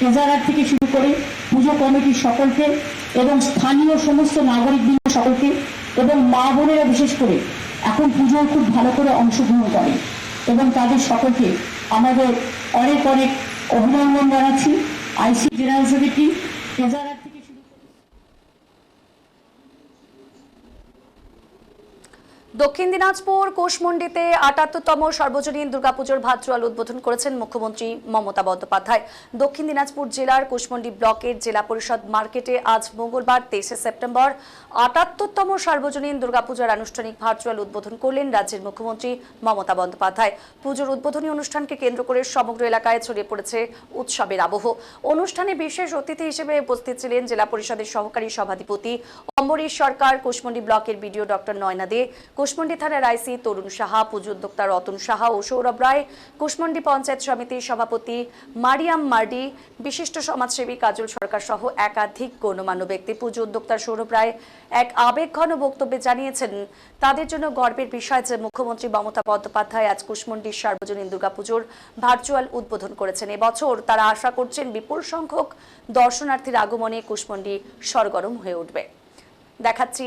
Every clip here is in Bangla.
ট্রেজারার থেকে শুরু করে পুজো কমিটির সকলকে এবং স্থানীয় সমস্ত নাগরিকবৃন্দ সকলকে এবং মা বোনেরা বিশেষ করে এখন পুজোয় খুব ভালো করে অংশগ্রহণ করে এবং তাদের সকলকে আমাদের অনেক অনেক অভিনন্দন জানাচ্ছি। আইসি জেনারেল সেক্রেটারি ট্রেজারার থেকে শুরু করে দক্ষিণ দিনাজপুর কোষমন্ডিতে আটাত্তরতম সর্বজনীন দুর্গাপুজোর ভার্চুয়াল উদ্বোধন করেছেন মুখ্যমন্ত্রী মমতা বন্দ্যোপাধ্যায়। দক্ষিণ দিনাজপুর জেলার কোষমন্ডি ব্লকের জেলা পরিষদ মার্কেটে আজ মঙ্গলবার তেইশে সেপ্টেম্বর আটাত্তরতম সর্বজনীন দুর্গাপূজার আনুষ্ঠানিক ভার্চুয়াল উদ্বোধন করলেন রাজ্যের মুখ্যমন্ত্রী মমতা বন্দ্যোপাধ্যায়। পুজোর উদ্বোধনী অনুষ্ঠানকে কেন্দ্র করে সমগ্র এলাকায় ছড়িয়ে পড়েছে উৎসবের আবহ। অনুষ্ঠানে বিশেষ অতিথি হিসেবে উপস্থিত ছিলেন জেলা পরিষদের সহকারী সভাধিপতি অম্বরীশ সরকার, কুশমন্ডি ব্লকের বিডিও ডক্টর নয়না দে, কুশমন্ডি থানার আইসি তরুণ সাহা পুজো উদ্যোক্তা রতন সাহা ও সৌরভ রায়, কুশমন্ডি পঞ্চায়েত সমিতির সভাপতি মারিয়াম মার্ডি, বিশিষ্ট সমাজসেবী কাজল সরকার সহ একাধিক গণ্যমান্য ব্যক্তি। পুজো উদ্যোক্তা সৌরভ রায় এক আবেগঘন বক্তব্যে জানিয়েছেন, তাদের জন্য গর্বের বিষয় যে মুখ্যমন্ত্রী মমতা বন্দ্যোপাধ্যায় আজ কুশমন্ডির সার্বজনীন দুর্গাপুজোর ভার্চুয়াল উদ্বোধন করেছেন। এবছর তারা আশা করছেন বিপুল সংখ্যক দর্শনার্থীর আগমনে কুশমন্ডি সরগরম হয়ে উঠবে। দেখাচ্ছি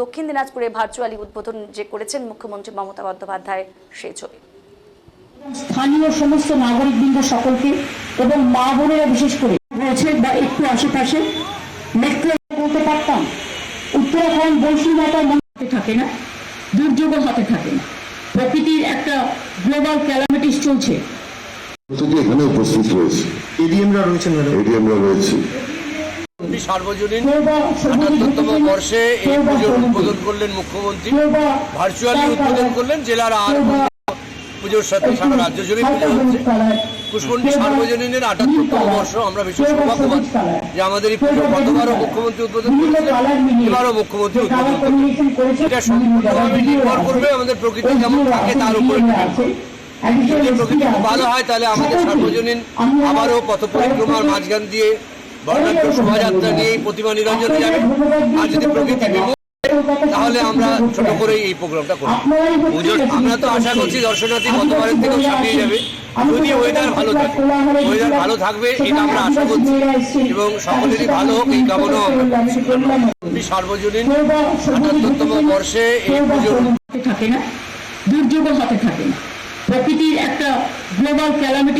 দক্ষিণ দিনাজপুরে ভার্চুয়ালি উদ্বোধন যে করেছেন মুখ্যমন্ত্রী মমতা বন্দ্যোপাধ্যায় সেই ছবি। স্থানীয় সমস্ত নাগরিকবৃন্দ সকলকে এবং মা বোনেরা বিশেষ করে রয়েছে বা একটু আশেপাশে মেট্রো বলতে পারতাম। উত্তরাখণ্ড বৈষ্ণী মাতার মনে থাকে না দুর্যোগও হাতে থাকে না। প্রকৃতির একটা গ্লোবাল ক্যালামিটিস চলছে। এখানে উপস্থিত রয়েছে। এডিএমরা রয়েছেন এডিএমরা রয়েছে। সার্বজনীন আটাত্তরতম বর্ষে এই পুজোর উদ্বোধন করলেন মুখ্যমন্ত্রী। ভার্চুয়ালি উদ্বোধন করলেন জেলার আর পুজোর সাথে সারা রাজ্য জুড়ে পুজো হচ্ছে। সার্বজনীনের আটাত্তরতম বর্ষ আমরা ভীষণ সৌভাগ্যবান যে আমাদের এই পুজো গতবারও মুখ্যমন্ত্রী উদ্বোধন করেছিলেন এবারও মুখ্যমন্ত্রী উদ্বোধন করবেন এটা সম্পূর্ণভাবে নির্ভর করবে আমাদের প্রকৃতি SDO থাকে তার উপরে যদি প্রকৃতি ভালো হয় তাহলে আমাদের সার্বজনীন আবারও পথ পরিক্রমার মাঝখান দিয়ে বর্ণাঢ্য শোভাযাত্রা নিয়ে এই প্রতিমা নিরঞ্জনে যাবে আর যদি প্রকৃতি তাহলে আমরা ছোট করেই এই প্রোগ্রামটা করব। পুজোর আমরা তো আশা করছি দর্শনার্থী গতবারের থেকেও ছাপিয়ে যাবে। যদি ওয়েদার ভালো থাকে। ওয়েদার ভালো থাকবে এটা আমরা আশা করছি। এবং সকলেরই ভালো হোক এই করছি। সার্বজনীন আটাত্তরতম বর্ষে এই পুজোর থাকে না। দুর্যোগও হাতে থাকে না। প্রকৃতির একটা গ্লোবাল ক্যালামিটি